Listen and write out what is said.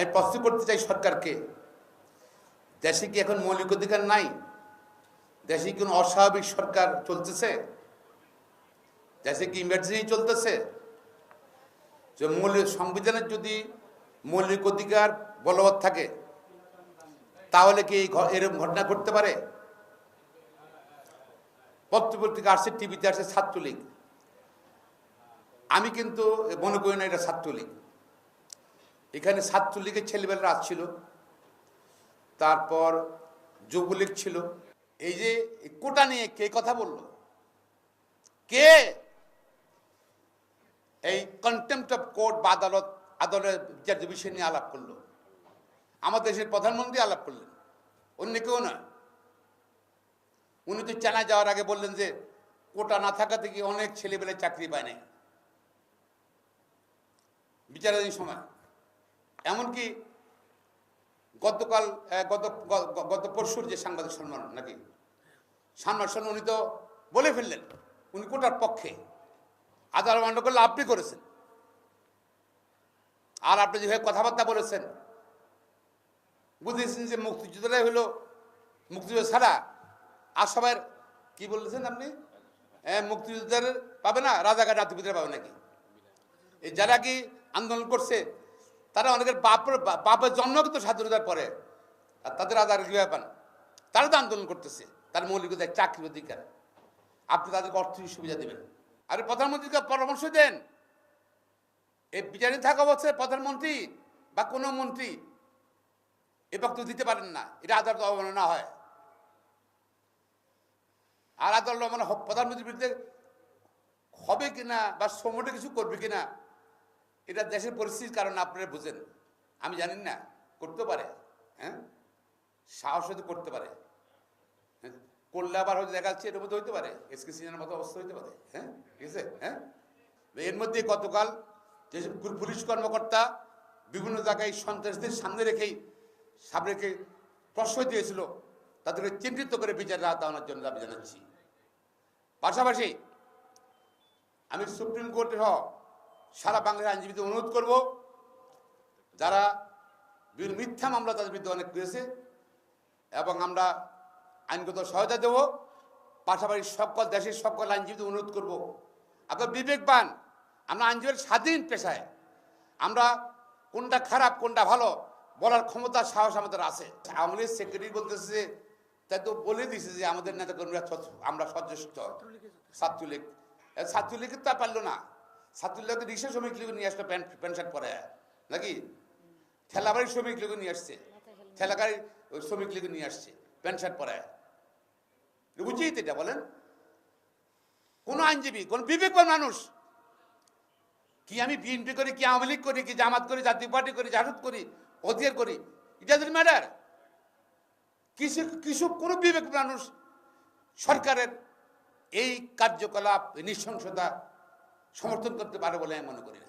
আমি প্রশ্ন করতে চাই সরকারকে। দেশে কি এখন মৌলিক অধিকার নাই? দেশে কি কোনো অস্বাভাবিক সরকার চলতেছে? দেশে কি ইমার্জেন্সি চলতেছে? যে মৌলিক সংবিধানের যদি মৌলিক অধিকার বলবৎ থাকে, তাহলে কি এরকম ঘটনা ঘটতে পারে? পত্রপত্রিকা আসছে টিভিতে আসছে ছাত্রলীগ। আমি কিন্তু মনে করি না এটা ছাত্রলীগ। এখানে ছাত্রলীগের ছেলেবেলারা আসছিল তারপর যুবলীগ ছিল। এই যে কোটা নিয়ে কে কথা বলল? কে? এই কন্টেম্পট অফ কোর্ট বা আদালত, আদালতের বিচার্য বিষয় নিয়ে আলাপ করল। আমাদের দেশের প্রধানমন্ত্রী আলাপ করলেন, অন্য কেউ না। উনি তো চেনা যাওয়ার আগে বললেন যে, কোটা না থাকা থেকে অনেক ছেলেবেলে চাকরি পায় নাই? বিচারাধীন সময়। এমনকি গতকাল গত গত পরশুর যে সাংবাদিক সম্মান নাকি? সম্মান সম্মান উনি তো বলে ফেললেন, উনি কোটার পক্ষে। আদালত মান্য করলে আপনি করেছেন। আর আপনি যেভাবে কথাবার্তা বলেছেন, বুঝেছেন যে মুক্তিযুদ্ধটাই হলো, মুক্তিযুদ্ধ ছাড়া আর সবার কি বলেছেন আপনি? হ্যাঁ মুক্তিযুদ্ধের পাবে না রাজাঘাট নাতিপুত্রে পাবে নাকি? যারা কি আন্দোলন করছে তারা অনেকের বাপের বাপের জন্ম কিন্তু স্বাধীনতার পরে। আর তাদের আধার কীভাবে পান। তারা তো আন্দোলন করতেছে। তার মৌলিক অধিকার চাকরির অধিকার। আপনি তাদেরকে অর্থনৈতিক সুবিধা দেবেন। আর প্রধানমন্ত্রীকে পরামর্শ দেন। এই বিচারে থাকা অবস্থায় প্রধানমন্ত্রী বা কোনো মন্ত্রী এ বক্তব্য দিতে পারেন না। এটা আদালত অবমাননা হয়। আর আদালত মানে প্রধানমন্ত্রীর বিরুদ্ধে হবে কিনা বা সমটা কিছু করবে কিনা এটা দেশের পরিস্থিতির কারণে আপনারা বুঝেন। আমি জানি না, করতে পারে হ্যাঁ? সাহস হয়তো করতে পারে। হ্যাঁ? করলে আবার হয়তো দেখা যাচ্ছে এর মধ্যে হইতে পারে। এসকে সিজনের মতো অবস্থা হইতে পারে হ্যাঁ? ঠিক আছে? হ্যাঁ? এর মধ্যে গতকাল যেসব পুলিশ কর্মকর্তা বিভিন্ন জায়গায় সন্ত্রাসীদের সামনে রেখেই সামনে রেখে প্রশ্রয় দিয়েছিল তাদেরকে চিহ্নিত করে বিচার রাত দেওয়ানোর জন্য দাবি জানাচ্ছি। পাশাপাশি আমি সুপ্রিম কোর্টে সহ সারা বাংলার আইনজীবীদের অনুরোধ করব যারা বিভিন্ন মিথ্যা মামলা তাদের বিরুদ্ধে অনেক করেছে এবং আমরা আইনগত সহায়তা দেব পাশাপাশি সকল দেশের সকল আইনজীবীদের অনুরোধ করব। আপনার বিবেকবান আমরা আইনজীবীর স্বাধীন পেশায় আমরা কোনটা খারাপ কোনটা ভালো বলার ক্ষমতা সাহস আমাদের আছে। আওয়ামী লীগ সেক্রেটারি বলতেছে যে তাই তো বলে দিছে যে আমাদের নেতা কর্মীরা আমরা সচেষ্ট। ছাত্রলীগ। এ, ছাত্রলীগ তো পারল না। ছাত্রলীগ রিক্সা শ্রমিক লীগ নিয়ে আসলো, প্যান্ট প্যান্ট শার্ট পরে। নাকি? ঠেলাবাড়ির শ্রমিক লীগ নিয়ে আসছে। ঠেলাগাড়ি ওই শ্রমিক লীগ নিয়ে আসছে, প্যান্ট শার্ট পরে। উচিত এটা বলেন? কোন আইনজীবী, কোন বিবেকবান মানুষ, কি আমি বিএনপি করি, কি আওয়ামী লীগ করি, কি জামাত করি, জাতীয় পার্টি করি, জাসদ করি, অধিকার করি ইট ডাজন্ট ম্যাটার কিছু কিছু কোনো বিবেক মানুষ সরকারের এই কার্যকলাপ নৃশংসতা সমর্থন করতে পারে বলে আমি মনে করি না।